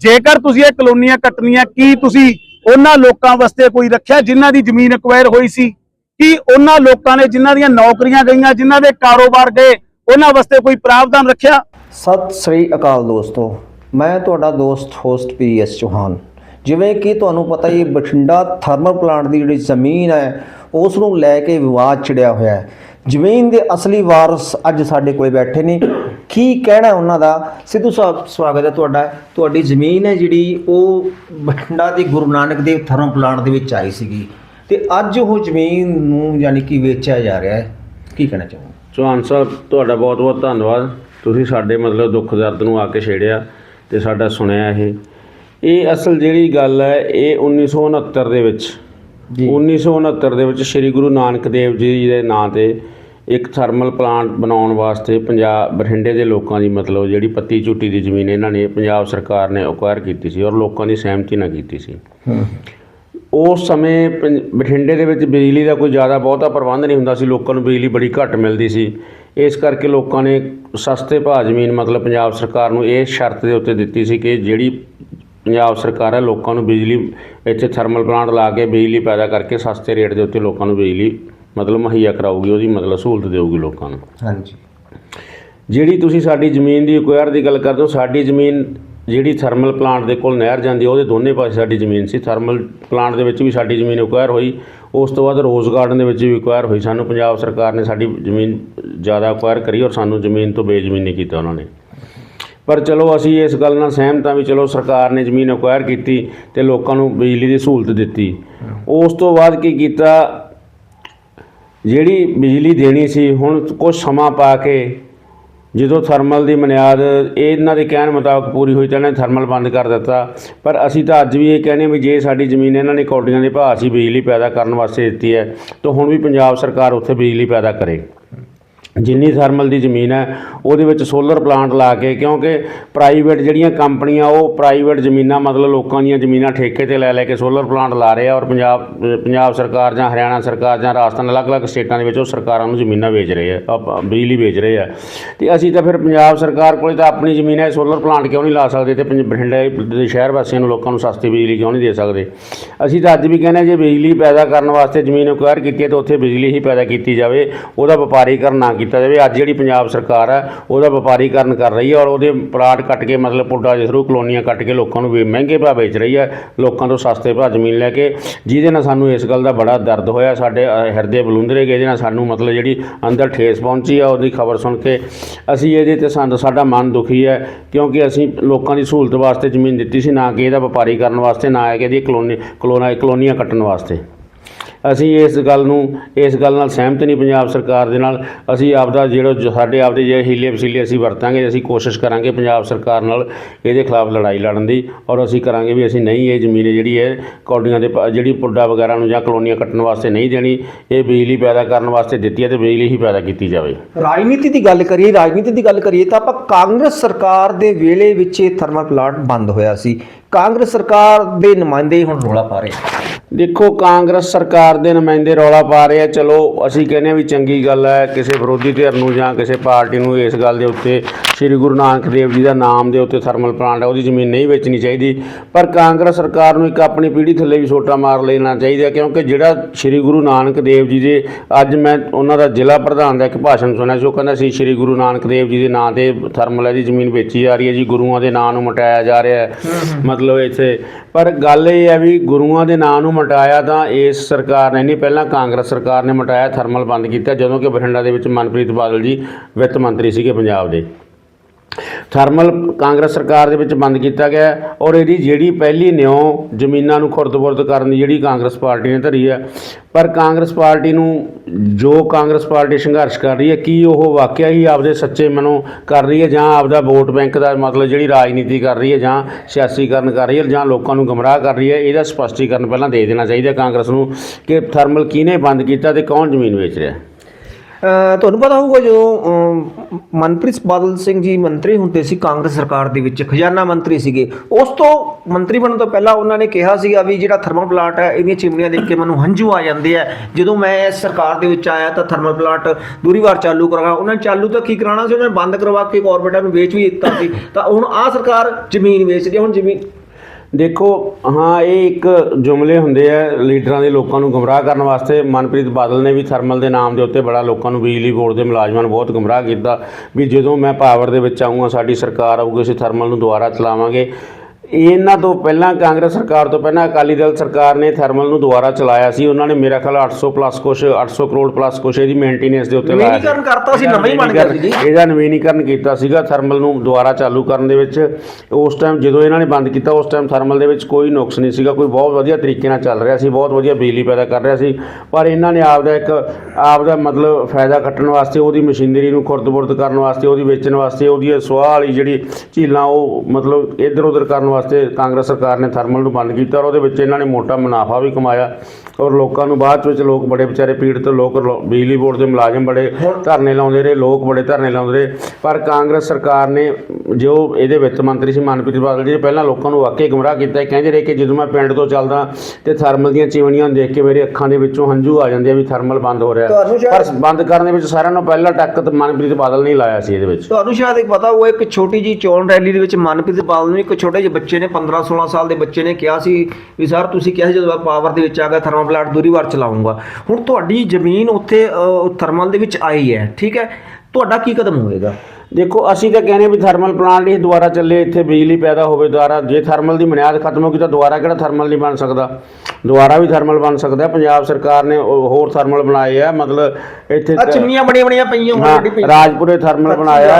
ਜੇਕਰ ਤੁਸੀਂ ਇਹ ਕਲੋਨੀਆਂ ਕੱਟਣੀਆਂ, ਕੀ ਤੁਸੀਂ ਉਹਨਾਂ ਲੋਕਾਂ ਵਾਸਤੇ ਕੋਈ ਰੱਖਿਆ ਜਿਨ੍ਹਾਂ ਦੀ ਜ਼ਮੀਨ ਐਕਵਾਇਰ ਹੋਈ ਸੀ? ਕੀ ਉਹਨਾਂ ਲੋਕਾਂ ਨੇ ਜਿਨ੍ਹਾਂ ਦੀਆਂ ਨੌਕਰੀਆਂ ਗਈਆਂ, ਜਿਨ੍ਹਾਂ ਦੇ ਕਾਰੋਬਾਰ ਗਏ, ਉਹਨਾਂ ਵਾਸਤੇ ਕੋਈ ਪ੍ਰਾਵਧਾਨ ਰੱਖਿਆ? ਸਤਿ ਸ੍ਰੀ ਅਕਾਲ ਦੋਸਤੋ, ਮੈਂ ਤੁਹਾਡਾ ਦੋਸਤ ਹੋਸਟ ਪੀਐਸ ਚੌਹਾਨ। ਜਿਵੇਂ ਕਿ ਤੁਹਾਨੂੰ ਪਤਾ ਹੀ ਬਠਿੰਡਾ ਥਰਮਲ ਪਲਾਂਟ ਦੀ ਜਿਹੜੀ ਜ਼ਮੀਨ ਹੈ ਉਸ ਨੂੰ ਲੈ ਕੇ ਵਿਵਾਦ ਛਿੜਿਆ ਹੋਇਆ ਹੈ। ਜ਼ਮੀਨ ਦੇ ਅਸਲੀ ਵਾਰਸ ਅੱਜ ਸਾਡੇ ਕੋਲੇ ਬੈਠੇ ਨੇ। ਕੀ ਕਹਿਣਾ ਉਹਨਾਂ ਦਾ? ਸਿੱਧੂ ਸਾਹਿਬ ਸਵਾਗਤ ਹੈ ਤੁਹਾਡਾ। ਤੁਹਾਡੀ ਜ਼ਮੀਨ ਹੈ ਜਿਹੜੀ ਉਹ ਬਠਿੰਡਾ ਦੇ ਗੁਰੂ ਨਾਨਕ ਦੇਵ ਥਰਮਲ ਪਲਾਂਟ ਦੇ ਵਿੱਚ ਆਈ ਸੀਗੀ। ਤੇ ਅੱਜ ਉਹ ਜ਼ਮੀਨ ਨੂੰ ਯਾਨੀ ਕਿ ਵੇਚਿਆ ਜਾ ਰਿਹਾ ਹੈ। ਕੀ ਕਹਿਣਾ ਚਾਹੋਗੇ? ਚੌਹਾਨ ਸਾਹਿਬ ਤੁਹਾਡਾ ਬਹੁਤ ਬਹੁਤ ਧੰਨਵਾਦ। ਤੁਸੀਂ ਸਾਡੇ ਮਤਲਬ ਦੁੱਖ ਦਰਦ ਨੂੰ ਆ ਕੇ ਛੇੜਿਆ ਤੇ ਸਾਡਾ ਸੁਣਿਆ ਇਹ। ਇਹ ਅਸਲ ਜਿਹੜੀ ਗੱਲ ਹੈ ਇਹ 1969 ਦੇ ਵਿੱਚ ਜੀ। 1969 ਦੇ ਵਿੱਚ ਸ੍ਰੀ ਗੁਰੂ ਨਾਨਕ ਦੇਵ ਜੀ ਦੇ ਨਾਂ ਤੇ ਇੱਕ ਥਰਮਲ ਪਲਾਂਟ ਬਣਾਉਣ ਵਾਸਤੇ ਪੰਜਾਬ ਬਠਿੰਡੇ ਦੇ ਲੋਕਾਂ ਦੀ ਮਤਲਬ ਜਿਹੜੀ ਪੱਤੀ ਝੂਟੀ ਦੀ ਜ਼ਮੀਨ ਇਹਨਾਂ ਨੇ ਪੰਜਾਬ ਸਰਕਾਰ ਨੇ ਅਕਵਾਇਰ ਕੀਤੀ ਸੀ ਔਰ ਲੋਕਾਂ ਦੀ ਸਹਿਮਤੀ ਨਾਲ ਕੀਤੀ ਸੀ। ਉਸ ਸਮੇਂ ਬਠਿੰਡੇ ਦੇ ਵਿੱਚ ਬਿਜਲੀ ਦਾ ਕੋਈ ਜ਼ਿਆਦਾ ਬਹੁਤਾ ਪ੍ਰਬੰਧ ਨਹੀਂ ਹੁੰਦਾ ਸੀ ਲੋਕਾਂ ਨੂੰ ਬਿਜਲੀ ਬੜੀ ਘੱਟ ਮਿਲਦੀ ਸੀ। ਇਸ ਕਰਕੇ ਲੋਕਾਂ ਨੇ ਸਸਤੇ ਭਾਅ ਜ਼ਮੀਨ ਮਤਲਬ ਪੰਜਾਬ ਸਰਕਾਰ ਨੂੰ ਇਹ ਸ਼ਰਤ ਦੇ ਉੱਤੇ ਦਿੱਤੀ ਸੀ ਕਿ ਜਿਹੜੀ ਪੰਜਾਬ ਸਰਕਾਰ ਹੈ ਲੋਕਾਂ ਨੂੰ ਬਿਜਲੀ ਇੱਥੇ ਥਰਮਲ ਪਲਾਂਟ ਲਾ ਕੇ ਬਿਜਲੀ ਪੈਦਾ ਕਰਕੇ ਸਸਤੇ ਰੇਟ ਦੇ ਉੱਤੇ ਲੋਕਾਂ ਨੂੰ ਬਿਜਲੀ ਮਤਲਬ ਮੁਹੱਈਆ ਕਰਾਊਗੀ ਉਹਦੀ ਮਤਲਬ ਸਹੂਲਤ ਦੇਊਗੀ ਲੋਕਾਂ ਨੂੰ। ਹਾਂਜੀ। ਜਿਹੜੀ ਤੁਸੀਂ ਸਾਡੀ ਜ਼ਮੀਨ ਦੀ ਅਕਵਾਇਰ ਦੀ ਗੱਲ ਕਰਦੇ ਹੋ ਸਾਡੀ ਜ਼ਮੀਨ ਜਿਹੜੀ ਥਰਮਲ ਪਲਾਂਟ ਦੇ ਕੋਲ ਨਹਿਰ ਜਾਂਦੀ ਹੈ ਉਹਦੇ ਦੋਨੇ ਪਾਸੇ ਸਾਡੀ ਜ਼ਮੀਨ ਸੀ। ਥਰਮਲ ਪਲਾਂਟ ਦੇ ਵਿੱਚ ਵੀ ਸਾਡੀ ਜ਼ਮੀਨ ਅਕਵਾਇਰ ਹੋਈ ਉਸ ਤੋਂ ਬਾਅਦ ਰੋਜ਼ ਗਾਰਡਨ ਦੇ ਵਿੱਚ ਵੀ ਅਕਵਾਇਰ ਹੋਈ। ਸਾਨੂੰ ਪੰਜਾਬ ਸਰਕਾਰ ਨੇ ਸਾਡੀ ਜ਼ਮੀਨ ਜ਼ਿਆਦਾ ਅਕਵਾਇਰ ਕਰੀ ਔਰ ਸਾਨੂੰ ਜ਼ਮੀਨ ਤੋਂ ਬੇਜ਼ਮੀਨੀ ਕੀਤਾ ਉਹਨਾਂ ਨੇ। ਪਰ ਚਲੋ ਅਸੀਂ ਇਸ ਗੱਲ ਨਾਲ ਸਹਿਮਤ ਹਾਂ ਵੀ ਚਲੋ ਸਰਕਾਰ ਨੇ ਜ਼ਮੀਨ ਅਕਵਾਇਰ ਕੀਤੀ ਤੇ ਲੋਕਾਂ ਨੂੰ ਬਿਜਲੀ ਦੀ ਸਹੂਲਤ ਦਿੱਤੀ। ਉਸ ਤੋਂ ਬਾਅਦ ਕੀ ਕੀਤਾ? ਜਿਹੜੀ ਬਿਜਲੀ ਦੇਣੀ ਸੀ, ਹੁਣ ਕੁਝ ਸਮਾਂ ਪਾ ਕੇ ਜਦੋਂ ਥਰਮਲ ਦੀ ਬੁਨਿਆਦ ਇਹਨਾਂ ਦੇ ਕਹਿਣ ਮੁਤਾਬਕ ਪੂਰੀ ਹੋਈ ਤਾਂ ਇਹਨਾਂ ਨੇ ਥਰਮਲ ਬੰਦ ਕਰ ਦਿੱਤਾ। ਪਰ ਅਸੀਂ ਤਾਂ ਅੱਜ ਵੀ ਇਹ ਕਹਿੰਦੇ ਵੀ ਜੇ ਸਾਡੀ ਜ਼ਮੀਨ ਇਹਨਾਂ ਨੇ ਕੌਡੀਆਂ ਦੇ ਭਾਅ ਸੀ, ਬਿਜਲੀ ਪੈਦਾ ਕਰਨ ਵਾਸਤੇ ਦਿੱਤੀ ਹੈ, ਤਾਂ ਹੁਣ ਵੀ ਪੰਜਾਬ ਸਰਕਾਰ ਉੱਥੇ ਬਿਜਲੀ ਪੈਦਾ ਕਰੇ। ਜਿੰਨੀ ਥਰਮਲ ਦੀ ਜ਼ਮੀਨ ਹੈ, ਉਹਦੇ ਵਿੱਚ ਸੋਲਰ ਪਲਾਂਟ ਲਾ ਕੇ, ਕਿਉਂਕਿ ਪ੍ਰਾਈਵੇਟ ਜਿਹੜੀਆਂ ਕੰਪਨੀਆਂ, ਉਹ ਪ੍ਰਾਈਵੇਟ ਜ਼ਮੀਨਾਂ, ਮਤਲਬ ਲੋਕਾਂ ਦੀਆਂ ਜ਼ਮੀਨਾਂ ਠੇਕੇ ਤੇ ਲੈ ਲੈ ਕੇ ਸੋਲਰ ਪਲਾਂਟ ਲਾ ਰਹੇ ਆ ਔਰ ਪੰਜਾਬ ਪੰਜਾਬ ਸਰਕਾਰ ਜਾਂ ਹਰਿਆਣਾ ਸਰਕਾਰ ਜਾਂ ਰਾਜਸਥਾਨ, ਅਲੱਗ-ਅਲੱਗ ਸਟੇਟਾਂ ਦੇ ਵਿੱਚ ਉਹ ਸਰਕਾਰਾਂ ਨੂੰ ਜ਼ਮੀਨਾਂ ਵੇਚ ਰਹੇ ਆ ਅਪ- ਬਿਜਲੀ ਵੇਚ ਰਹੇ ਆ। ਤੇ ਅਸੀਂ ਤਾਂ ਫਿਰ ਪੰਜਾਬ ਸਰਕਾਰ ਕੋਲੇ ਤਾਂ ਆਪਣੀ ਜ਼ਮੀਨ ਹੈ ਸੋਲਰ ਪਲਾਂਟ ਕਿਉਂ ਨਹੀਂ ਲਾ ਸਕਦੇ? ਤੇ ਪੰਜ- ਬਠਿੰਡੇ ਦੇ ਸ਼ਹਿਰ ਵਾਸੀਆਂ ਨੂੰ ਲੋਕਾਂ ਨੂੰ ਸਸਤੀ ਬਿਜਲੀ ਕਿਉਂ ਨਹੀਂ ਦੇ ਸਕਦੇ? ਅਸੀਂ ਤਾਂ ਅੱਜ ਵੀ ਕਹਿੰਦੇ ਜੇ ਬਿਜਲੀ ਪੈਦਾ ਕਰਨ ਵਾਸਤੇ ਜ਼ਮੀਨ ਅਕਵਾਇਰ ਕੀਤੀ ਹੈ, ਤਾਂ ਉੱਥੇ ਬਿਜਲੀ ਹੀ ਪੈਦਾ ਕੀਤੀ ਜਾਵੇ, ਉਹਦਾ ਵਪਾਰੀਕਰਨ ਨਾ ਕੀਤਾ ਜਾਵੇ। ਅੱਜ ਜਿਹੜੀ ਪੰਜਾਬ ਸਰਕਾਰ ਹੈ, ਉਹਦਾ ਵਪਾਰੀਕਰਨ ਕਰ ਰਹੀ ਹੈ ਔਰ ਉਹਦੇ ਪਲਾਟ ਕੱਟ ਕੇ, ਮਤਲਬ ਪੁੱਡਾ ਦੇ ਥਰੂ ਕਲੋਨੀਆਂ ਕੱਟ ਕੇ ਲੋਕਾਂ ਨੂੰ ਵੀ ਮਹਿੰਗੇ ਭਾਅ ਵੇਚ ਰਹੀ ਹੈ। ਲੋਕਾਂ ਤੋਂ ਸਸਤੇ ਭਾਅ ਜ਼ਮੀਨ ਲੈ ਕੇ, ਜਿਹਦੇ ਨਾਲ ਸਾਨੂੰ ਇਸ ਗੱਲ ਦਾ ਬੜਾ ਦਰਦ ਹੋਇਆ। ਸਾਡੇ ਹਿਰਦੇ ਬਲੁੰਦਰੇ ਗਏ, ਜਿਹਦੇ ਨਾਲ ਸਾਨੂੰ ਮਤਲਬ ਜਿਹੜੀ ਅੰਦਰ ਠੇਸ ਪਹੁੰਚੀ ਆ, ਉਹਦੀ ਖਬਰ ਸੁਣ ਕੇ ਅਸੀਂ ਇਹਦੇ ਤੇ ਸਾਨੂੰ, ਸਾਡਾ ਮਨ ਦੁਖੀ ਹੈ, ਕਿਉਂਕਿ ਅਸੀਂ ਲੋਕਾਂ ਦੀ ਸਹੂਲਤ ਵਾਸਤੇ ਜ਼ਮੀਨ ਦਿੱਤੀ ਸੀ, ਨਾ ਕਿ ਇਹਦਾ ਵਪਾਰੀ ਕਰਨ ਵਾਸਤੇ, ਨਾ ਹੈ ਕਿ ਇਹਦੀ ਕਲੋਨੀ, ਕਲੋਨਾ, ਕਲੋਨੀਆਂ ਕੱਟਣ ਵਾਸਤੇ। ਅਸੀਂ ਇਸ ਗੱਲ ਨੂੰ, ਇਸ ਗੱਲ ਨਾਲ ਸਹਿਮਤ ਨਹੀਂ ਪੰਜਾਬ ਸਰਕਾਰ ਦੇ ਨਾਲ। ਅਸੀਂ ਆਪਦਾ ਜਿਹੜਾ ਜੋ ਸਾਡੇ ਆਪਦੇ ਜਿਹੜੇ ਹੀਲੇ ਵਸੀਲੇ ਅਸੀਂ ਵਰਤਾਂਗੇ, ਅਸੀਂ ਕੋਸ਼ਿਸ਼ ਕਰਾਂਗੇ ਪੰਜਾਬ ਸਰਕਾਰ ਨਾਲ ਇਹਦੇ ਖਿਲਾਫ ਲੜਾਈ ਲੜਨ ਦੀ ਔਰ ਅਸੀਂ ਕਰਾਂਗੇ ਵੀ ਅਸੀਂ ਨਹੀਂ ਇਹ ਜ਼ਮੀਨ ਜਿਹੜੀ ਹੈ, ਕੌਡੀਆਂ ਦੇ ਜਿਹੜੀ ਪੁੱਡਾ ਵਗੈਰਾ ਨੂੰ ਜਾਂ ਕਲੋਨੀਆਂ ਕੱਟਣ ਵਾਸਤੇ ਨਹੀਂ ਦੇਣੀ, ਇਹ ਬਿਜਲੀ ਪੈਦਾ ਕਰਨ ਵਾਸਤੇ ਦਿੱਤੀ ਹੈ ਤੇ ਬਿਜਲੀ ਹੀ ਪੈਦਾ ਕੀਤੀ ਜਾਵੇ। ਰਾਜਨੀਤੀ ਦੀ ਗੱਲ ਕਰੀਏ, ਰਾਜਨੀਤੀ ਦੀ ਗੱਲ ਕਰੀਏ ਤਾਂ ਆਪਾਂ ਕਾਂਗਰਸ ਸਰਕਾਰ ਦੇ ਵੇਲੇ ਵਿੱਚ ਇਹ ਥਰਮਲ ਪਲਾਂਟ ਬੰਦ ਹੋਇਆ ਸੀ। ਕਾਂਗਰਸ ਸਰਕਾਰ ਦੇ ਨੁਮਾਇੰਦੇ ਹੁਣ ਰੋਲਾ ਪਾ ਰਹੇ ਦੇਖੋ ਕਾਂਗਰਸ ਸਰਕਾਰ ਦੇ ਨੁਮਾਇੰਦੇ ਰੌਲਾ ਪਾ ਰਹੇ ਆ। ਚਲੋ ਅਸੀਂ ਕਹਿੰਦੇ ਆ ਵੀ ਚੰਗੀ ਗੱਲ ਹੈ ਕਿਸੇ ਵਿਰੋਧੀ ਧਿਰ ਨੂੰ ਜਾਂ ਕਿਸੇ ਪਾਰਟੀ ਨੂੰ ਇਸ ਗੱਲ ਦੇ ਉੱਤੇ ਸ੍ਰੀ ਗੁਰੂ ਨਾਨਕ ਦੇਵ ਜੀ ਦਾ ਨਾਮ ਦੇ ਉੱਤੇ ਥਰਮਲ ਪਲਾਂਟ ਹੈ ਉਹਦੀ ਜ਼ਮੀਨ ਨਹੀਂ ਵੇਚਣੀ ਚਾਹੀਦੀ। ਪਰ ਕਾਂਗਰਸ ਸਰਕਾਰ ਨੂੰ ਇੱਕ ਆਪਣੀ ਪੀੜ੍ਹੀ ਥੱਲੇ ਵੀ ਛੋਟਾ ਮਾਰ ਲੈਣਾ ਚਾਹੀਦਾ ਕਿਉਂਕਿ ਜਿਹੜਾ ਸ੍ਰੀ ਗੁਰੂ ਨਾਨਕ ਦੇਵ ਜੀ ਦੇ ਅੱਜ ਮੈਂ ਉਹਨਾਂ ਦਾ ਜ਼ਿਲ੍ਹਾ ਪ੍ਰਧਾਨ ਦਾ ਇੱਕ ਭਾਸ਼ਣ ਸੁਣਿਆ ਸੀ ਉਹ ਕਹਿੰਦਾ ਸੀ ਸ੍ਰੀ ਗੁਰੂ ਨਾਨਕ ਦੇਵ ਜੀ ਦੇ ਨਾਂ ਤੇ ਥਰਮਲ ਦੀ ਜ਼ਮੀਨ ਵੇਚੀ ਜਾ ਰਹੀ ਹੈ ਜੀ ਗੁਰੂਆਂ ਦੇ ਨਾਂ ਨੂੰ ਮਟਾਇਆ ਜਾ ਰਿਹਾ ਹੈ। ਮਤਲਬ ਇੱਥੇ ਪਰ ਗੱਲ ਇਹ ਹੈ ਵੀ ਗੁਰੂਆਂ ਦੇ ਨਾਂ ਨੂੰ ਮਟਾਇਆ ਤਾਂ ਇਸ ਸਰਕਾਰ ਨੇ ਨਹੀਂ, ਪਹਿਲਾਂ ਕਾਂਗਰਸ ਸਰਕਾਰ ਨੇ ਮਟਾਇਆ, ਥਰਮਲ ਬੰਦ ਕੀਤਾ, ਜਦੋਂ ਕਿ ਬਠਿੰਡਾ ਦੇ ਵਿੱਚ ਮਨਪ੍ਰੀਤ ਬਾਦਲ ਜੀ ਵਿੱਤ ਮੰਤਰੀ ਸੀਗੇ ਪੰਜਾਬ ਦੇ। ਥਰਮਲ ਕਾਂਗਰਸ ਸਰਕਾਰ ਦੇ ਵਿੱਚ ਬੰਦ ਕੀਤਾ ਗਿਆ ਔਰ ਇਹਦੀ ਜਿਹੜੀ ਪਹਿਲੀ ਨਿਉ ਜ਼ਮੀਨਾਂ ਨੂੰ ਖੁਰਦ-ਬੁਰਦ ਕਰਨ ਦੀ ਜਿਹੜੀ ਕਾਂਗਰਸ ਪਾਰਟੀ ਨੇ ਧਰੀ ਹੈ, ਪਰ ਕਾਂਗਰਸ ਪਾਰਟੀ ਨੂੰ ਜੋ ਕਾਂਗਰਸ ਪਾਰਟੀ ਸੰਘਰਸ਼ ਕਰ ਰਹੀ ਹੈ, ਕੀ ਉਹ ਵਾਕਿਆ ਹੀ ਆਪਦੇ ਸੱਚੇ ਮਨੋਂ ਕਰ ਰਹੀ ਹੈ ਜਾਂ ਆਪਦਾ ਵੋਟ ਬੈਂਕ ਦਾ ਮਤਲਬ ਜਿਹੜੀ ਰਾਜਨੀਤੀ ਕਰ ਰਹੀ ਹੈ ਜਾਂ ਸਿਆਸੀਕਰਨ ਕਰ ਰਹੀ ਹੈ ਜਾਂ ਲੋਕਾਂ ਨੂੰ ਗਮਰਾਹ ਕਰ ਰਹੀ ਹੈ, ਇਹਦਾ ਸਪਸ਼ਟੀਕਰਨ ਪਹਿਲਾਂ ਦੇ ਦੇਣਾ ਚਾਹੀਦਾ ਕਾਂਗਰਸ ਨੂੰ ਕਿ ਥਰਮਲ ਕਿਹਨੇ ਬੰਦ ਕੀਤਾ ਤੇ ਕੌਣ ਜ਼ਮੀਨ ਵੇਚ ਰਿਹਾ ਤੁਹਾਨੂੰ ਪਤਾ ਹੋਊਗਾ ਜਦੋਂ ਮਨਪ੍ਰੀਤ ਬਾਦਲ ਸਿੰਘ ਜੀ ਮੰਤਰੀ ਹੁੰਦੇ ਸੀ ਕਾਂਗਰਸ ਸਰਕਾਰ ਦੇ ਵਿੱਚ, ਖਜ਼ਾਨਾ ਮੰਤਰੀ ਸੀਗੇ। ਉਸ ਤੋਂ ਮੰਤਰੀ ਬਣਨ ਤੋਂ ਪਹਿਲਾਂ ਉਹਨਾਂ ਨੇ ਕਿਹਾ ਸੀਗਾ ਵੀ ਜਿਹੜਾ ਥਰਮਲ ਪਲਾਂਟ ਹੈ, ਇਹਦੀਆਂ ਚਿਮਨੀਆਂ ਦੇਖ ਕੇ ਮੈਨੂੰ ਹੰਝੂ ਆ ਜਾਂਦੇ ਆ। ਜਦੋਂ ਮੈਂ ਇਸ ਸਰਕਾਰ ਦੇ ਵਿੱਚ ਆਇਆ ਤਾਂ ਥਰਮਲ ਪਲਾਂਟ ਦੂਰੀ ਵਾਰ ਚਾਲੂ ਕਰਾਂਗਾ ਉਹਨਾਂ ਨੇ ਚਾਲੂ ਤਾਂ ਕੀ ਕਰਾਉਣਾ ਸੀ? ਉਹਨਾਂ ਨੇ ਬੰਦ ਕਰਵਾ ਕੇ ਕਾਰਪੋਰੇਟਾਂ ਨੂੰ ਵੇਚ ਵੀ ਦਿੱਤਾ ਸੀ। ਤਾਂ ਹੁਣ ਆਹ ਸਰਕਾਰ ਜ਼ਮੀਨ ਵੇਚਦੀ ਹੈ, ਹੁਣ ਜ਼ਮੀਨ ਦੇਖੋ, ਹਾਂ, ਇਹ ਇੱਕ ਜੁਮਲੇ ਹੁੰਦੇ ਆ ਲੀਡਰਾਂ ਦੇ ਲੋਕਾਂ ਨੂੰ ਗੁੰਮਰਾਹ ਕਰਨ ਵਾਸਤੇ। ਮਨਪ੍ਰੀਤ ਬਾਦਲ ਨੇ ਵੀ ਥਰਮਲ ਦੇ ਨਾਮ ਦੇ ਉੱਤੇ ਬੜਾ ਲੋਕਾਂ ਨੂੰ ਬਿਜਲੀ ਬੋਰਡ ਦੇ ਮੁਲਾਜ਼ਮਾਂ ਨੂੰ ਬਹੁਤ ਗੁੰਮਰਾਹ ਕੀਤਾ ਵੀ ਜਦੋਂ ਮੈਂ ਪਾਵਰ ਦੇ ਵਿੱਚ ਆਊਂਗਾ, ਸਾਡੀ ਸਰਕਾਰ ਆਊਗੀ, ਅਸੀਂ ਥਰਮਲ ਨੂੰ ਦੁਬਾਰਾ ਚਲਾਵਾਂਗੇ। ਇਹਨਾਂ ਤੋਂ ਪਹਿਲਾਂ ਕਾਂਗਰਸ ਸਰਕਾਰ ਤੋਂ ਪਹਿਲਾਂ ਅਕਾਲੀ ਦਲ ਸਰਕਾਰ ਨੇ ਥਰਮਲ ਨੂੰ ਦੁਬਾਰਾ ਚਲਾਇਆ ਸੀ। ਉਹਨਾਂ ਨੇ ਮੇਰਾ ਖਿਆਲ 800 ਪਲੱਸ ਕੁਛ 800 ਕਰੋੜ ਪਲੱਸ ਕੁਛ ਇਹਦੀ ਮੇਨਟੇਨੈਂਸ ਦੇ ਉੱਤੇ ਲਾਇਆ ਨਵੀਨੀਕਰਨ ਕਰਤਾ ਸੀ ਨਵਾਂ ਹੀ ਬਣ ਗਿਆ ਸੀ। ਜੀ ਇਹਦਾ ਨਵੀਨੀਕਰਨ ਕੀਤਾ ਸੀਗਾ ਥਰਮਲ ਨੂੰ ਦੁਬਾਰਾ ਚਾਲੂ ਕਰਨ ਦੇ ਵਿੱਚ। ਉਸ ਟਾਈਮ ਜਦੋਂ ਇਹਨਾਂ ਨੇ ਬੰਦ ਕੀਤਾ ਉਸ ਟਾਈਮ ਥਰਮਲ ਦੇ ਵਿੱਚ ਕੋਈ ਨੁਕਸ ਨਹੀਂ ਸੀਗਾ। ਕੋਈ ਬਹੁਤ ਵਧੀਆ ਤਰੀਕੇ ਨਾਲ ਚੱਲ ਰਿਹਾ ਸੀ ਬਹੁਤ ਵਧੀਆ ਬਿਜਲੀ ਪੈਦਾ ਕਰ ਰਿਹਾ ਸੀ। ਪਰ ਇਹਨਾਂ ਨੇ ਆਪਦਾ ਇੱਕ ਆਪਦਾ ਮਤਲਬ ਫਾਇਦਾ ਖੱਟਣ ਵਾਸਤੇ ਉਹਦੀ ਮਸ਼ੀਨਰੀ ਨੂੰ ਖੁਰਦ-ਬੁਰਦ ਕਰਨ ਵਾਸਤੇ ਉਹਦੀ ਵੇਚਣ ਵਾਸਤੇ ਉਹਦੀ ਸੁਆਹ ਵਾਲੀ ਜਿਹੜੀ ਝੀਲਾਂ ਉਹ ਮਤਲਬ ਇੱਧਰ ਉੱਧਰ ਕਰਨ ਵਾਸਤੇ ਕਾਂਗਰਸ ਸਰਕਾਰ ਨੇ ਥਰਮਲ ਨੂੰ ਬੰਦ ਕੀਤਾ ਔਰ ਉਹਦੇ ਵਿੱਚ ਇਹਨਾਂ ਨੇ ਮੋਟਾ ਮੁਨਾਫਾ ਵੀ ਕਮਾਇਆ ਔਰ ਲੋਕਾਂ ਨੂੰ ਬਾਅਦ ਵਿੱਚ ਲੋਕ ਬੜੇ ਵਿਚਾਰੇ ਪੀੜਤ ਲੋਕ ਲੋ- ਬਿਜਲੀ ਬੋਰਡ ਦੇ ਮੁਲਾਜ਼ਮ ਬੜੇ ਧਰਨੇ ਲਾਉਂਦੇ ਰਹੇ ਲੋਕ ਬੜੇ ਧਰਨੇ ਲਾਉਂਦੇ ਰਹੇ। ਪਰ ਕਾਂਗਰਸ ਸਰਕਾਰ ਨੇ ਜੋ ਇਹਦੇ ਵਿੱਤ ਮੰਤਰੀ ਸੀ ਮਨਪ੍ਰੀਤ ਬਾਦਲ ਜੀ ਨੇ ਪਹਿਲਾਂ ਲੋਕਾਂ ਨੂੰ ਵਾਕਈ ਗੁੰਮਰਾਹ ਕੀਤਾ ਇਹ ਕਹਿੰਦੇ ਰਹੇ ਕਿ ਜਦੋਂ ਮੈਂ ਪਿੰਡ ਤੋਂ ਚੱਲਦਾ ਤੇ ਥਰਮਲ ਦੀਆਂ ਚਿਮਨੀਆਂ ਨੂੰ ਦੇਖ ਕੇ ਮੇਰੇ ਅੱਖਾਂ ਦੇ ਵਿੱਚੋਂ ਹੰਝੂ ਆ ਜਾਂਦੇ ਆ ਵੀ ਥਰਮਲ ਬੰਦ ਹੋ ਰਿਹਾ। ਤੁਹਾਨੂੰ ਸ਼ਾਇਦ- ਪਰ ਬੰਦ ਕਰਨ ਦੇ ਵਿੱਚ ਸਾਰਿਆਂ ਨੂੰ ਪਹਿਲਾ ਟੱਕ ਤਾਂ ਮਨਪ੍ਰੀਤ ਬਾਦਲ ਨੇ ਹੀ ਲਾਇਆ ਸੀ ਇਹਦੇ ਵਿੱਚ। ਤੁਹਾਨੂੰ ਸ਼ਾਇਦ ਇੱਕ ਪਤਾ ਉਹ ਇੱਕ ਛੋਟੀ ਜੀ ਚੋਣ ਰੈਲੀ ਦੇ ਵਿੱਚ ਮਨਪ੍ਰੀਤ ਬਾਦਲ ਨੂੰ ਇੱਕ ਛੋਟੇ ਜਿਹੇ ਬੱਚੇ ਬੱਚੇ ਨੇ 15 16 ਸਾਲ ਦੇ ਬੱਚੇ ਨੇ ਕਿਹਾ ਸੀ ਵੀ ਸਰ ਤੁਸੀਂ ਕਿਹਾ ਸੀ ਜਦੋਂ ਮੈਂ ਪਾਵਰ ਦੇ ਵਿੱਚ ਆ ਗਿਆ ਥਰਮਲ ਪਲਾਂਟ ਦੂਰੀ ਵਾਰ ਚਲਾਉਂਗਾ। ਹੁਣ ਤੁਹਾਡੀ ਜ਼ਮੀਨ ਉੱਥੇ ਥਰਮਲ ਦੇ ਵਿੱਚ ਆਈ ਹੈ, ਠੀਕ ਹੈ? ਤੁਹਾਡਾ ਕੀ ਕਦਮ ਹੋਏਗਾ ਦੇਖੋ ਅਸੀਂ ਤਾਂ ਕਹਿੰਦੇ ਵੀ ਥਰਮਲ ਪਲਾਂਟ ਇਹ ਦੁਬਾਰਾ ਚੱਲੇ ਇੱਥੇ ਬਿਜਲੀ ਪੈਦਾ ਹੋਵੇ ਦੁਬਾਰਾ। ਜੇ ਥਰਮਲ ਦੀ ਬੁਨਿਆਦ ਖਤਮ ਹੋ ਗਈ ਤਾਂ ਦੁਬਾਰਾ ਕਿਹੜਾ ਥਰਮਲ ਨਹੀਂ ਬਣ ਸਕਦਾ? ਦੁਬਾਰਾ ਵੀ ਥਰਮਲ ਬਣ ਸਕਦਾ ਪੰਜਾਬ ਸਰਕਾਰ ਨੇ ਹੋਰ ਥਰਮਲ ਬਣਾਏ ਆ ਮਤਲਬ ਇੱਥੇ ਆ ਚਿਮਨੀਆਂ ਬੜੀਆਂ ਬੜੀਆਂ ਪਈਆਂ already ਪਈਆਂ। ਰਾਜਪੁਰੇ ਥਰਮਲ ਬਣਾਇਆ।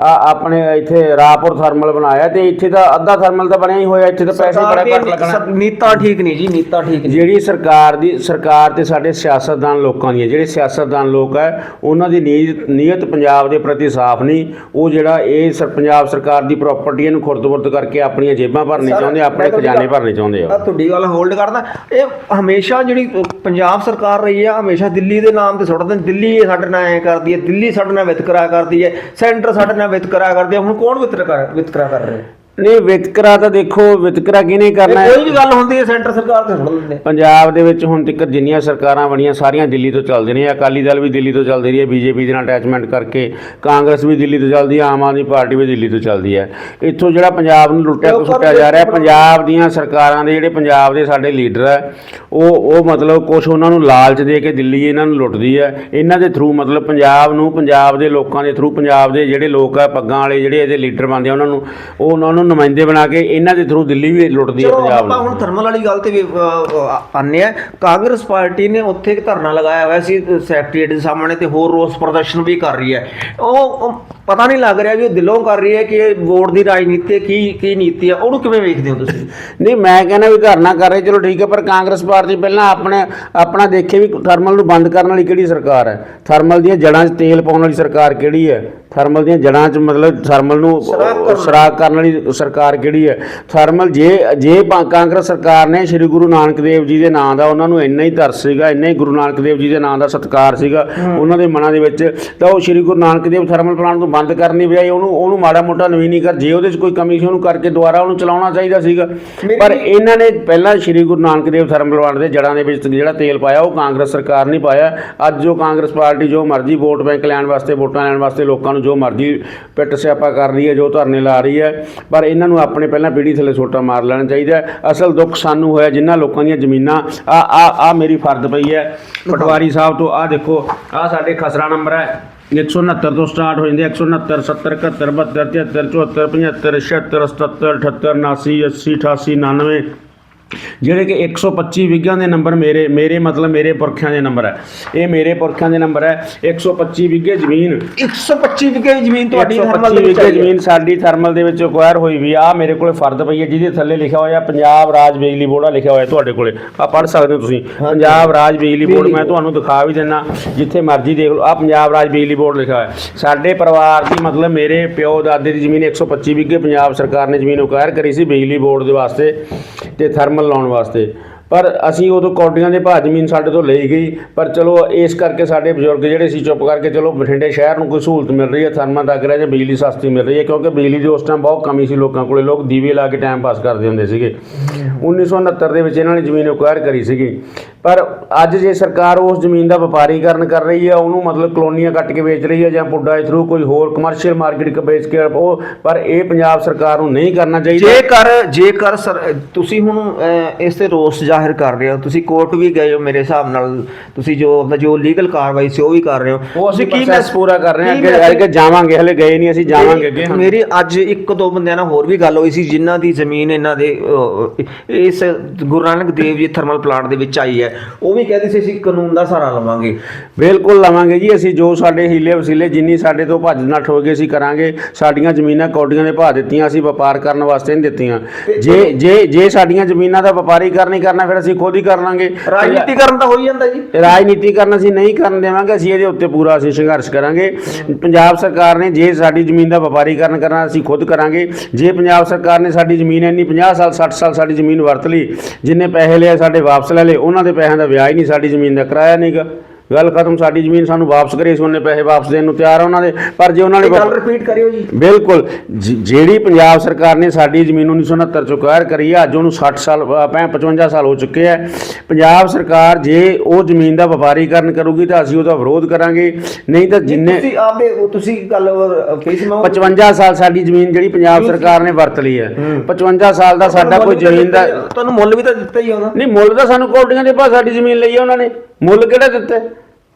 ਆ ਆਪਣੇ ਇੱਥੇ ਰਾਪੁਰ ਥਰਮਲ ਬਣਾਇਆ ਤੇ ਇੱਥੇ ਤਾਂ ਅੱਧਾ ਥਰਮਲ ਤਾਂ ਬਣਿਆ ਹੀ ਹੋਇਆ ਇੱਥੇ ਤਾਂ ਪੈਸੇ ਬੜਾ ਘੱਟ ਲੱਗਣਾ। ਨੀਤਾਂ ਠੀਕ ਨਹੀਂ ਜੀ ਨੀਤਾਂ ਠੀਕ ਨਹੀਂ। ਜਿਹੜੀ ਸਰਕਾਰ ਦੀ ਸਰਕਾਰ ਤੇ ਸਾਡੇ ਸਿਆਸਤਦਾਨ ਲੋਕਾਂ ਦੀ ਹੈ ਜਿਹੜੇ ਸਿਆਸਤਦਾਨ ਲੋਕ ਹੈ ਉਹਨਾਂ ਦੀ ਨੀਅਤ ਪੰਜਾਬ ਦੇ ਪ੍ਰਤੀ ਸਾਫ਼ ਨਹੀਂ। ਉਹ ਜਿਹੜਾ ਇਹ ਸਰ- ਪੰਜਾਬ ਸਰਕਾਰ ਦੀ ਪ੍ਰਾਪਰਟੀ ਇਹਨੂੰ ਖੁਰਦ-ਬੁਰਦ ਕਰਕੇ ਆਪਣੀਆਂ ਜੇਬਾਂ ਭਰਨੀ ਸਰ, ਚਾਹੁੰਦੇ ਆ, ਆਪਣੇ ਤੁਹਾਡੀ ਖਜ਼ਾਨੇ ਗੱਲ- ਭਰਨੇ ਚਾਹੁੰਦੇ ਆ। ਆ ਤੁਹਾਡੀ ਗੱਲ ਹੋਲਡ ਕਰਦਾ। ਇਹ ਹਮੇਸ਼ਾ ਜਿਹੜੀ ਪੰਜਾਬ ਸਰਕਾਰ ਰਹੀ ਹੈ ਹਮੇਸ਼ਾ ਦਿੱਲੀ ਦੇ ਨਾਮ ਤੇ ਸੁੱਟਦੇ ਨੇ। ਦਿੱਲੀ ਇਹ ਸਾਡੇ ਨਾਲ ਐ ਕਰਦੀ ਹੈ ਦਿੱਲੀ ਸਾਡੇ ਨਾਲ ਵਿਤਕਰਾ ਕਰਦੀ ਹੈ ਸੈਂਟਰ ਸਾਡੇ ਨਾਲ ਵਿਤਕਰਾ ਕਰਦੀ ਹੈ। ਹੁਣ ਕੌਣ ਵਿਤਕਰਾ ਵਿਤਕਰਾ ਕਰ ਰਿਹਾ? ਹੈ ਨਹੀਂ ਵਿਤਕਰਾ ਤਾਂ ਦੇਖੋ ਵਿਤਕਰਾ ਕਿਹਨੇ ਕਰਨਾ ਹੈ? ਕੋਈ ਵੀ ਗੱਲ ਹੁੰਦੀ ਹੈ ਸੈਂਟਰ ਸਰਕਾਰ ਤੇ ਦਿੰਦੇ ਨੇ ਪੰਜਾਬ ਦੇ ਵਿੱਚ ਹੁਣ ਤੱਕ ਜਿੰਨੀਆਂ ਸਰਕਾਰਾਂ ਬਣੀਆਂ ਸਾਰੀਆਂ ਦਿੱਲੀ ਤੋਂ ਚੱਲਦੀਆਂ ਨੇ ਅਕਾਲੀ ਦਲ ਵੀ ਦਿੱਲੀ ਤੋਂ ਚੱਲਦੀ ਰਹੀ ਹੈ ਬੀਜੇਪੀ ਦੇ ਨਾਲ ਅਟੈਚਮੈਂਟ ਕਰਕੇ। ਕਾਂਗਰਸ ਵੀ ਦਿੱਲੀ ਤੋਂ ਚੱਲਦੀ ਹੈ ਆਮ ਆਦਮੀ ਪਾਰਟੀ ਵੀ ਦਿੱਲੀ ਤੋਂ ਚੱਲਦੀ ਹੈ। ਇੱਥੋਂ ਜਿਹੜਾ ਪੰਜਾਬ ਨੂੰ ਲੁੱਟਿਆ ਕੁਸੁੱਟਿਆ ਜਾ ਰਿਹਾ ਪੰਜਾਬ ਦੀਆਂ ਸਰਕਾਰਾਂ ਦੇ ਜਿਹੜੇ ਪੰਜਾਬ ਦੇ ਸਾਡੇ ਲੀਡਰ ਹੈ ਉਹ ਉਹ ਮਤਲਬ ਕੁਝ ਉਹਨਾਂ ਨੂੰ ਲਾਲਚ ਦੇ ਕੇ ਦਿੱਲੀ ਇਹਨਾਂ ਨੂੰ ਲੁੱਟਦੀ ਹੈ। ਇਹਨਾਂ ਦੇ ਥਰੂ ਮਤਲਬ ਪੰਜਾਬ ਨੂੰ ਪੰਜਾਬ ਦੇ ਲੋਕਾਂ ਦੇ ਥਰੂ ਪੰਜਾਬ ਦੇ ਜਿਹੜੇ ਲੋਕ ਆ ਪੱਗਾਂ ਵਾਲੇ ਜਿਹੜੇ ਇਹਦੇ ਲੀਡਰ ਬਣਦੇ ਆ ਉਹਨਾਂ ਨੂੰ ਉਹ ਉਹਨਾਂ ਨੂੰ ਨੁਮਾਇੰਦੇ ਬਣਾ ਕੇ ਇਹਨਾਂ ਦੇ ਥਰੂ ਦਿੱਲੀ ਵੀ ਲੁੱਟਦੀ ਹੈ ਚਲੋ ਪੰਜਾਬ ਆਪਾਂ ਨੂੰ। ਹੁਣ ਥਰਮਲ ਵਾਲੀ ਗੱਲ ਤੇ ਵੀ ਆਨੇ ਆ ਕਾਂਗਰਸ ਪਾਰਟੀ ਨੇ ਉੱਥੇ ਇੱਕ ਧਰਨਾ ਲਗਾਇਆ ਹੋਇਆ ਸੀ ਸੈਕਟਰੀਏਟ ਦੇ ਸਾਹਮਣੇ ਤੇ ਹੋਰ ਰੋਸ ਪ੍ਰਦਰਸ਼ਨ ਵੀ ਕਰ ਰਹੀ ਹੈ। ਉਹ ਪਤਾ ਨਹੀਂ ਲੱਗ ਰਿਹਾ ਵੀ ਉਹ ਦਿਲੋਂ ਕਰ ਰਹੀ ਹੈ ਕਿ ਇਹ ਵੋਟ ਦੀ ਰਾਜਨੀਤੀ ਕੀ ਕੀ ਨੀਤੀ ਹੈ। ਉਹਨੂੰ ਕਿਵੇਂ ਵੇਖਦੇ ਹੋ ਤੁਸੀਂ? ਨਹੀਂ ਮੈਂ ਕਹਿੰਦਾ ਵੀ ਧਰਨਾ ਕਰ ਰਹੇ ਚਲੋ ਠੀਕ ਹੈ ਪਰ ਕਾਂਗਰਸ ਪਾਰਟੀ ਪਹਿਲਾਂ ਆਪਣੇ ਆਪਣਾ ਦੇਖੇ ਵੀ ਥਰਮਲ ਨੂੰ ਬੰਦ ਕਰਨ ਵਾਲੀ ਕਿਹੜੀ ਸਰਕਾਰ ਹੈ? ਥਰਮਲ ਦੀਆਂ ਜੜਾਂ 'ਚ ਤੇਲ ਪਾਉਣ ਵਾਲੀ ਸਰਕਾਰ ਕਿਹੜੀ ਹੈ? ਥਰਮਲ ਦੀਆਂ ਜੜਾਂ 'ਚ ਮਤਲਬ ਥਰਮਲ ਨੂੰ ਸਰਾਖ ਕਰਨ ਵਾਲੀ ਸਰਕਾਰ ਕਿਹੜੀ ਹੈ? ਥਰਮਲ ਜੇ ਜੇ ਕਾਂਗਰਸ ਸਰਕਾਰ ਨੇ ਸ੍ਰੀ ਗੁਰੂ ਨਾਨਕ ਦੇਵ ਜੀ ਦੇ ਨਾਂ ਦਾ ਉਹਨਾਂ ਨੂੰ ਇੰਨਾ ਹੀ ਤਰਸ ਸੀਗਾ ਇੰਨਾ ਹੀ ਗੁਰੂ ਨਾਨਕ ਦੇਵ ਜੀ ਦੇ ਨਾਂ ਦਾ ਸਤਿਕਾਰ ਸੀਗਾ ਉਹਨਾਂ ਦੇ ਮਨਾਂ ਦੇ ਵਿੱਚ ਤਾਂ ਉਹ ਸ੍ਰੀ ਗੁਰੂ ਨਾਨਕ ਦੇਵ ਥਰਮਲ ਪਲਾਂਟ ਨੂੰ ਬੰਦ ਕਰਨ ਦੀ ਬਜਾਏ ਉਹਨੂੰ ਉਹਨੂੰ ਮਾੜਾ ਮੋਟਾ ਨਵੀਨੀਕਰਨ ਜੇ ਉਹਦੇ 'ਚ ਕੋਈ ਕਮੀ ਸੀ ਉਹਨੂੰ ਕਰਕੇ ਦੁਬਾਰਾ ਉਹਨੂੰ ਚਲਾਉਣਾ ਚਾਹੀਦਾ ਸੀਗਾ। ਪਰ ਇਹਨਾਂ ਨੇ ਪਹਿਲਾਂ ਸ੍ਰੀ ਗੁਰੂ ਨਾਨਕ ਦੇਵ ਥਰਮਲ ਪਲਾਂਟ ਦੇ ਜੜਾਂ ਦੇ ਵਿੱਚ ਜਿਹੜਾ ਤੇਲ ਪਾਇਆ ਉਹ ਕਾਂਗਰਸ ਸਰਕਾਰ ਨਹੀਂ ਪਾਇਆ। ਅੱਜ ਜੋ ਕਾਂਗਰਸ ਪਾਰਟੀ ਜੋ ਮਰਜ਼ੀ ਵੋਟ ਬੈਂਕ ਲੈਣ ਵਾਸਤੇ ਵੋਟਾਂ ਲੈਣ ਵਾਸਤੇ ਲੋਕਾਂ ਨੂੰ ਜੋ ਮਰਜ਼ੀ ਪਿੱਟ ਸਿਆਪਾ ਕਰ ਰਹੀ ਹੈ ਜੋ ਧਰਨੇ ਲਾ ਰਹੀ ਹੈ ਪਰ ਇਹਨਾਂ ਨੂੰ ਆਪਣੇ ਪਹਿਲਾਂ ਪੀੜੀ ਥੱਲੇ ਸੋਟਾ ਮਾਰ ਲੈਣਾ ਚਾਹੀਦਾ ਅਸਲ ਦੁੱਖ ਸਾਨੂੰ ਹੋਇਆ ਜਿਨ੍ਹਾਂ ਲੋਕਾਂ ਦੀਆਂ ਜ਼ਮੀਨਾਂ, ਆ ਆ ਆ ਮੇਰੀ ਫਰਦ ਪਈ ਹੈ। ਪਟਵਾਰੀ ਸਾਹਿਬ ਤੋਂ, ਆ ਦੇਖੋ, ਆ ਸਾਡੇ ਖਸਰਾ ਨੰਬਰ ਹੈ। 169 ਤੋਂ ਸਟਾਰਟ ਹੋ ਜਾਂਦੇ 169 70 71 72 73 74 75 76 77 78 79 80 88 99 ਜਿਹੜੇ ਕਿ 125 ਵਿਗਿਆਂ ਦੇ ਨੰਬਰ ਮੇਰੇ ਮੇਰੇ ਮਤਲਬ ਮੇਰੇ ਪੁਰਖਿਆਂ ਦੇ ਨੰਬਰ ਹੈ। ਇਹ ਮੇਰੇ ਪੁਰਖਿਆਂ ਦੇ ਨੰਬਰ ਹੈ। 125 ਵਿਗੇ ਜ਼ਮੀਨ। 125 ਵਿਗੇ ਜ਼ਮੀਨ ਤੁਹਾਡੀ ਥਰਮਲ 125 ਦੇ ਵਿੱਚ ਹੈ। ਜ਼ਮੀਨ ਸਾਡੀ ਥਰਮਲ ਦੇ ਵਿੱਚ ਅਕਵਾਇਰ ਹੋਈ ਵੀ ਆ। ਮੇਰੇ ਕੋਲੇ ਫਰਦ ਪਈ ਹੈ ਜਿਹਦੇ ਥੱਲੇ ਲਿਖਿਆ ਹੋਇਆ ਪੰਜਾਬ ਰਾਜ ਬਿਜਲੀ ਬੋਰਡ ਆ ਲਿਖਿਆ ਹੋਇਆ ਤੁਹਾਡੇ ਕੋਲੇ। ਆ ਪੜ੍ਹ ਸਕਦੇ ਹੋ ਤੁਸੀਂ। ਪੰਜਾਬ ਰਾਜ ਬਿਜਲੀ ਬੋਰਡ ਮੈਂ ਤੁਹਾਨੂੰ ਦਿਖਾ ਵੀ ਦਿੰਨਾ ਜਿੱਥੇ ਮਰਜ਼ੀ ਦੇਖ ਲਓ। ਆ ਪੰਜਾਬ ਰਾਜ ਬਿਜਲੀ ਬੋਰਡ ਲਿਖਿਆ ਹੋਇਆ। ਸਾਡੇ ਪਰਿਵਾਰ ਦੀ ਮਤਲਬ ਮੇਰੇ ਪਿਓ ਦਾਦੇ ਦੀ ਜ਼ਮੀਨ 125 ਵਿਗੇ ਪੰਜਾਬ ਸਰਕਾਰ ਨੇ ਜ਼ਮੀਨ ਅਕਵਾਇਰ ਕਰੀ ਸੀ ਬਿਜਲੀ ਬੋਰਡ ਦੇ ਵਾਸਤੇ। ਤੇ ਥਰਮਲ ਲਾਉਣ ਵਾਸਤੇ। ਪਰ ਅਸੀਂ ਉਦੋਂ ਕੌਡੀਆਂ ਦੇ ਭਾਅ ਜ਼ਮੀਨ ਸਾਡੇ ਤੋਂ ਲਈ ਗਈ, ਪਰ ਚਲੋ ਇਸ ਕਰਕੇ ਸਾਡੇ ਬਜ਼ੁਰਗ ਜਿਹੜੇ ਸੀ ਚੁੱਪ ਕਰਕੇ ਚਲੋ ਬਠਿੰਡੇ ਸ਼ਹਿਰ ਨੂੰ ਕੋਈ ਸਹੂਲਤ ਮਿਲ ਰਹੀ ਹੈ, ਥਰਮਾ ਤੱਕ ਰਿਹਾ ਜਾਂ ਬਿਜਲੀ ਸਸਤੀ ਮਿਲ ਰਹੀ ਹੈ, ਕਿਉਂਕਿ ਬਿਜਲੀ ਦੀ ਉਸ ਟਾਈਮ ਬਹੁਤ ਕਮੀ ਸੀ ਲੋਕਾਂ ਕੋਲੇ, ਲੋਕ ਦੀਵੇ ਲਾ ਕੇ ਟਾਈਮ ਪਾਸ ਕਰਦੇ ਹੁੰਦੇ ਸੀਗੇ। 1969 ਦੇ ਵਿੱਚ ਇਹਨਾਂ ਨੇ ਜ਼ਮੀਨ ਐਕਵਾਇਰ ਕਰੀ ਸੀਗੀ। ਪਰ ਅੱਜ ਜੇ ਸਰਕਾਰ ਉਸ ਜ਼ਮੀਨ ਦਾ ਵਪਾਰੀਕਰਨ ਕਰ ਰਹੀ ਹੈ, ਉਹਨੂੰ ਮਤਲਬ ਕਲੋਨੀਆਂ ਕੱਟ ਕੇ ਵੇਚ ਰਹੀ ਹੈ ਜਾਂ ਪੁੱਡਾ ਦੇ ਥਰੂ ਕੋਈ ਹੋਰ ਕਮਰਸ਼ੀਅਲ ਮਾਰਕੀਟ ਵੇਚ ਕੇ ਉਹ, ਪਰ ਇਹ ਪੰਜਾਬ ਸਰਕਾਰ ਨੂੰ ਨਹੀਂ ਕਰਨਾ ਚਾਹੀਦਾ। ਜੇਕਰ ਜੇਕਰ ਸਰ ਤੁਸੀਂ ਹੁਣ ਇਸ ਤੇ ਰੋਸ ਜਾ ਜ਼ਾਹਿਰ ਕਰ ਰਹੇ ਹੋ। ਤੁਸੀਂ ਕੋਰਟ ਵੀ ਗਏ ਹੋ ਮੇਰੇ ਹਿਸਾਬ ਨਾਲ। ਤੁਸੀਂ ਜੋ ਆਪਣਾ ਜੋ ਲੀਗਲ ਕਾਰਵਾਈ ਸੀ ਉਹ ਵੀ ਕਰ ਰਹੇ ਹੋ। ਉਹ ਅਸੀਂ ਤੁਸੀਂ ਪ੍ਰੋਸੈਸ ਪੂਰਾ ਕਰ ਰਹੇ ਹਾਂ। ਕੀ ਅੱਗੇ message- ਅੱਗੇ ਜਾਵਾਂਗੇ ਹਲੇ ਗਏ ਨਹੀਂ ਅਸੀਂ ਜਾਵਾਂਗੇ ਅੱਗੇ ਮੇਰੀ- ਅੱਜ ਇੱਕ ਦੋ ਬੰਦਿਆਂ ਨਾਲ ਹੋਰ ਵੀ ਗੱਲ ਹੋਈ ਸੀ ਜਿਨ੍ਹਾਂ ਦੀ ਜ਼ਮੀਨ ਇਹਨਾਂ ਦੇ ਇਸ ਗੁਰੂ ਨਾਨਕ ਦੇਵ ਜੀ ਥਰਮਲ ਪਲਾਂਟ ਦੇ ਵਿੱਚ ਆਈ ਹੈ। ਉਹ ਵੀ ਕਹਿੰਦੇ ਸੀ ਅਸੀਂ ਕਾਨੂੰਨ ਦਾ ਸਹਾਰਾ ਲਵਾਂਗੇ। ਬਿਲਕੁਲ ਲਵਾਂਗੇ ਜੀ ਅਸੀਂ ਜੋ ਸਾਡੇ ਹੀਲੇ ਵਸੀਲੇ ਜਿੰਨੀ ਸਾਡੇ ਤੋਂ ਭੱਜ ਨੱਠ ਹੋ ਗਏ ਅਸੀਂ ਕਰਾਂਗੇ। ਸਾਡੀਆਂ ਜ਼ਮੀਨਾਂ ਕੌਡੀਆਂ ਦੇ ਭਾਅ ਦਿੱਤੀਆਂ ਅਸੀਂ ਵਪਾਰ ਕਰਨ ਵਾਸਤੇ ਨਹੀਂ ਦਿੱਤੀਆਂ। ਜੇ ਜੇ ਜੇ ਸਾਡੀਆਂ ਜ਼ਮੀਨਾਂ ਦਾ ਵਪਾਰੀਕਰਨ ਨਹੀਂ ਕਰਨਾ ਫਿਰ ਅਸੀਂ ਖੁਦ ਹੀ ਕਰ ਲਾਂਗੇ। ਰਾਜਨੀਤੀਕਰਨ ਤਾਂ ਹੋ ਹੀ ਜਾਂਦਾ ਜੀ। ਰਾਜਨੀਤੀਕਰਨ ਅਸੀਂ ਨਹੀਂ ਕਰਨ ਦੇਵਾਂਗੇ ਅਸੀਂ ਇਹਦੇ ਉੱਤੇ ਪੂਰਾ ਅਸੀਂ ਸੰਘਰਸ਼ ਕਰਾਂਗੇ। ਪੰਜਾਬ ਸਰਕਾਰ ਨੇ ਜੇ ਸਾਡੀ ਜ਼ਮੀਨ ਦਾ ਵਪਾਰੀਕਰਨ ਕਰਨਾ ਅਸੀਂ ਖੁਦ ਕਰਾਂਗੇ। ਜੇ ਪੰਜਾਬ ਸਰਕਾਰ ਨੇ ਸਾਡੀ ਜ਼ਮੀਨ ਇੰਨੀ 50 ਸਾਲ 60 ਸਾਲ ਸਾਡੀ ਜ਼ਮੀਨ ਵਰਤ ਲਈ ਜਿੰਨੇ ਪੈਸੇ ਲਏ ਸਾਡੇ ਵਾਪਸ ਲੈ ਲਏ ਉਹਨਾਂ ਦੇ ਪੈਸਿਆਂ ਦਾ ਵਿਆਜ ਨਹੀਂ ਸਾਡੀ ਜ਼ਮੀਨ ਦਾ ਕਿਰਾਇਆ ਨਹੀਂਗਾ। ਗੱਲ ਖਤਮ ਸਾਡੀ ਜ਼ਮੀਨ ਸਾਨੂੰ ਵਾਪਸ ਕਰੇ ਸੀ ਉਹਨੇ ਪੈਸੇ ਵਾਪਸ ਦੇਣ ਨੂੰ ਤਿਆਰ ਆ ਉਹਨਾਂ ਦੇ। ਪਰ ਜੇ ਉਹਨਾਂ ਨੇ ਗੱਲ ਰਿਪੀਟ ਕਰਿਓ ਜੀ। ਬਿਲਕੁਲ ਜਿਹੜੀ ਪੰਜਾਬ ਸਰਕਾਰ ਨੇ ਸਾਡੀ ਜ਼ਮੀਨ 1969 ਚ ਅਕਵਾਇਰ ਕਰੀ ਆ ਅੱਜ ਉਹਨੂੰ 60 ਸਾਲ ਅ, ਪੈਂ 55 ਸਾਲ ਹੋ ਚੁੱਕੇ ਆ। ਪੰਜਾਬ ਸਰਕਾਰ ਜੇ ਉਹ ਜ਼ਮੀਨ ਦਾ ਵਪਾਰੀਕਰਨ ਕਰੂਗੀ ਤਾਂ ਅਸੀਂ ਉਹਦਾ ਵਿਰੋਧ ਕਰਾਂਗੇ। ਨਹੀਂ ਤਾਂ ਜਿੰਨੇ ਤੁਸੀਂ ਉਹ ਤੁਸੀਂ ਗੱਲ ਫੇਸ ਮੈਂ 55 ਸਾਲ ਸਾਡੀ ਜ਼ਮੀਨ ਜਿਹੜੀ ਪੰਜਾਬ ਸਰਕਾਰ ਨੇ ਵਰਤ ਲਈ ਹੈ। 55 ਸਾਲ ਦਾ ਸਾਡਾ ਕੋਈ ਜ਼ਮੀਨ ਦਾ ਤੁਹਾਨੂੰ ਮੁੱਲ ਵੀ ਤਾਂ ਦਿੱਤਾ ਹੀ ਹੋਣਾ ਨਹੀਂ ਮੁੱਲ ਤਾਂ ਸਾਨੂੰ ਕੌਡੀਆਂ ਦੇ ਭਾਅ ਸਾਡੀ ਜ਼ਮੀਨ ਲਈ ਹੈ ਉਹਨਾਂ ਨੇ। ਮੁੱਲ ਕਿਹੜਾ ਦਿੱਤਾ?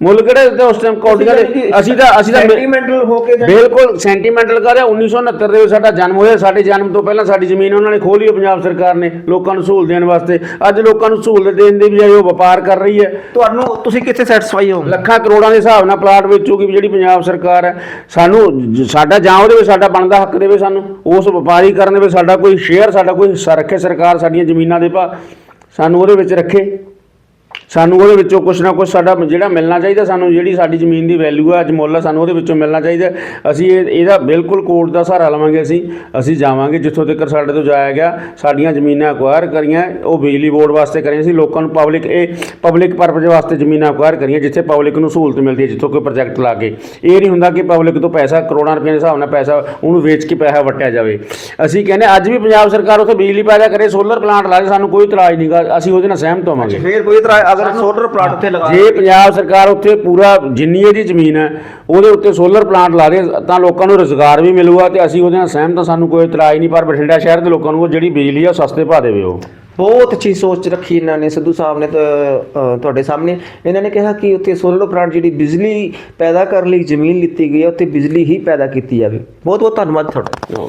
ਮੁੱਲ ਕਿਹੜਾ ਦਿੱਤਾ ਉਸ ਟਾਈਮ ਕੌਡੀਆਂ ਦੇ? ਅਸੀਂ ਤਾਂ ਅਸੀਂ ਤਾਂ ਸੈਂਟੀਮੈਂਟਲ ਹੋ ਕੇ ਬਿਲਕੁਲ ਸੈਂਟੀਮੈਂਟਲ ਕਰ ਰਿਹਾ 1969 ਦੇ ਵਿੱਚ ਸਾਡਾ ਜਨਮ ਹੋਇਆ। ਸਾਡੇ ਜਨਮ ਤੋਂ ਪਹਿਲਾਂ ਸਾਡੀ ਜ਼ਮੀਨ ਉਹਨਾਂ ਨੇ ਖੋਲੀ ਹੈ ਪੰਜਾਬ ਸਰਕਾਰ ਨੇ ਲੋਕਾਂ ਨੂੰ ਸਹੂਲਤ ਦੇਣ ਵਾਸਤੇ। ਅੱਜ ਲੋਕਾਂ ਨੂੰ ਸਹੂਲਤ ਦੇਣ ਦੀ ਬਜਾਏ ਉਹ ਵਪਾਰ ਕਰ ਰਹੀ ਹੈ। ਤੁਹਾਨੂੰ ਤੁਸੀਂ ਕਿੱਥੇ ਸੈਟੀਸਫਾਈ ਹੋ? ਲੱਖਾਂ ਕਰੋੜਾਂ ਦੇ ਹਿਸਾਬ ਨਾਲ ਪਲਾਟ ਵੇਚੂਗੀ ਜਿਹੜੀ ਪੰਜਾਬ ਸਰਕਾਰ ਹੈ। ਸਾਨੂੰ ਸਾਡਾ ਜਾਂ ਉਹਦੇ ਵਿੱਚ ਸਾਡਾ ਬਣਦਾ ਹੱਕ ਦੇਵੇ ਸਾਨੂੰ। ਉਸ ਵਪਾਰੀ ਕਰਨ ਦੇ ਵਿੱਚ ਸਾਡਾ ਕੋਈ ਸ਼ੇਅਰ ਸਾਡਾ ਕੋਈ ਹਿੱਸਾ ਰੱਖੇ ਸਰਕਾਰ ਸਾਡੀਆਂ ਜ਼ਮੀਨਾਂ ਦੇ ਭਾ ਸਾਨੂੰ ਉਹਦੇ ਵਿੱਚ ਰੱਖੇ। ਸਾਨੂੰ ਉਹਦੇ ਵਿੱਚੋਂ ਕੁਛ ਨਾ ਕੁਛ ਸਾਡਾ ਜਿਹੜਾ ਮਿਲਣਾ ਚਾਹੀਦਾ, ਸਾਨੂੰ ਜਿਹੜੀ ਸਾਡੀ ਜ਼ਮੀਨ ਦੀ ਵੈਲਿਊ ਹੈ ਅੱਜ ਮੁੱਲ ਹੈ ਸਾਨੂੰ ਉਹਦੇ ਵਿੱਚੋਂ ਮਿਲਣਾ ਚਾਹੀਦਾ। ਅਸੀਂ ਇਹ, ਇਹਦਾ ਬਿਲਕੁਲ ਕੋਰਟ ਦਾ ਸਹਾਰਾ ਲਵਾਂਗੇ ਅਸੀਂ। ਅਸੀਂ ਜਾਵਾਂਗੇ ਜਿੱਥੋਂ ਤੱਕ ਸਾਡੇ ਤੋਂ ਜਾਇਆ ਗਿਆ। ਸਾਡੀਆਂ ਜ਼ਮੀਨਾਂ ਅਕਵਾਇਰ ਕਰੀਆਂ, ਉਹ ਬਿਜਲੀ ਬੋਰਡ ਵਾਸਤੇ ਕਰੀਆਂ। ਸੀ ਲੋਕਾਂ ਨੂੰ ਪਬਲਿਕ ਇਹ ਪਬਲਿਕ ਪਰਪਸ ਵਾਸਤੇ ਜ਼ਮੀਨਾਂ ਅਕਵਾਇਰ ਕਰੀਆਂ, ਜਿੱਥੇ ਪਬਲਿਕ ਨੂੰ ਸਹੂਲਤ ਮਿਲਦੀ ਹੈ, ਜਿੱਥੋਂ ਕੋਈ ਪ੍ਰੋਜੈਕਟ ਲਾ ਕੇ। ਇਹ ਨਹੀਂ ਹੁੰਦਾ ਕਿ ਪਬਲਿਕ ਤੋਂ ਪੈਸਾ, ਕਰੋੜਾਂ ਰੁਪਏ ਦੇ ਹਿਸਾਬ ਨਾਲ ਪੈਸਾ, ਉਹਨੂੰ ਵੇਚ ਕੇ ਪੈਸਾ ਵਟਿਆ ਜਾਵੇ। ਅਸੀਂ ਕਹਿੰਦੇ ਅੱਜ ਵੀ ਪੰਜਾਬ ਸਰਕਾਰ ਉੱਥੇ ਬਿਜਲੀ ਪੈਦਾ ਕਰੇ ਸੋਲਰ ਪਲਾਂਟ ਲਾਏ ਸਾਨੂੰ ਕੋਈ ਇਤਰਾਜ਼ ਨਹੀਂਗਾ ਅਸੀਂ ਉਹਦੇ ਨਾਲ ਸਹਿਮਤ ਹੋਵਾਂਗੇ। ਫੇਰ ਕੋਈ ਤਰ੍ਹਾਂ ਅਗਰ ਸੋਲਰ ਪਲਾਂਟ ਉੱਤੇ ਲਗਾ ਜੇ ਪੰਜਾਬ ਸਰਕਾਰ ਉੱਥੇ ਪੂਰਾ ਜਿੰਨੀ ਇਹਦੀ ਜ਼ਮੀਨ ਹੈ ਉਹਦੇ ਉੱਤੇ ਸੋਲਰ ਪਲਾਂਟ ਲਾ ਦੇ ਤਾਂ ਲੋਕਾਂ ਨੂੰ ਰੋਜ਼ਗਾਰ ਵੀ ਮਿਲੂਗਾ ਤੇ ਅਸੀਂ ਉਹਦੇ ਨਾਲ ਸਹਿਮਤ ਹਾਂ ਸਾਨੂੰ ਕੋਈ ਇਤਰਾਜ਼ ਨਹੀਂ ਪਰ ਬਠਿੰਡਾ ਸ਼ਹਿਰ ਦੇ ਲੋਕਾਂ ਨੂੰ ਉਹ ਜਿਹੜੀ ਬਿਜਲੀ ਆ ਉਹ ਸਸਤੇ ਭਾਅ ਦੇਵੇ ਉਹ। ਬਹੁਤ ਅੱਛੀ ਸੋਚ ਰੱਖੀ ਇਹਨਾਂ ਨੇ ਸਿੱਧੂ ਸਾਹਿਬ ਨੇ ਤੁਹਾਡੇ ਸਾਹਮਣੇ। ਇਹਨਾਂ ਨੇ ਕਿਹਾ ਕਿ ਉੱਥੇ ਸੋਲਰ ਪਲਾਂਟ ਜਿਹੜੀ ਬਿਜਲੀ ਪੈਦਾ ਕਰਨ ਲਈ ਜ਼ਮੀਨ ਲਿੱਤੀ ਗਈ ਹੈ ਉੱਥੇ ਬਿਜਲੀ ਹੀ ਪੈਦਾ ਕੀਤੀ ਜਾਵੇ। ਬਹੁਤ ਬਹੁਤ ਧੰਨਵਾਦ ਤੁਹਾਡਾ।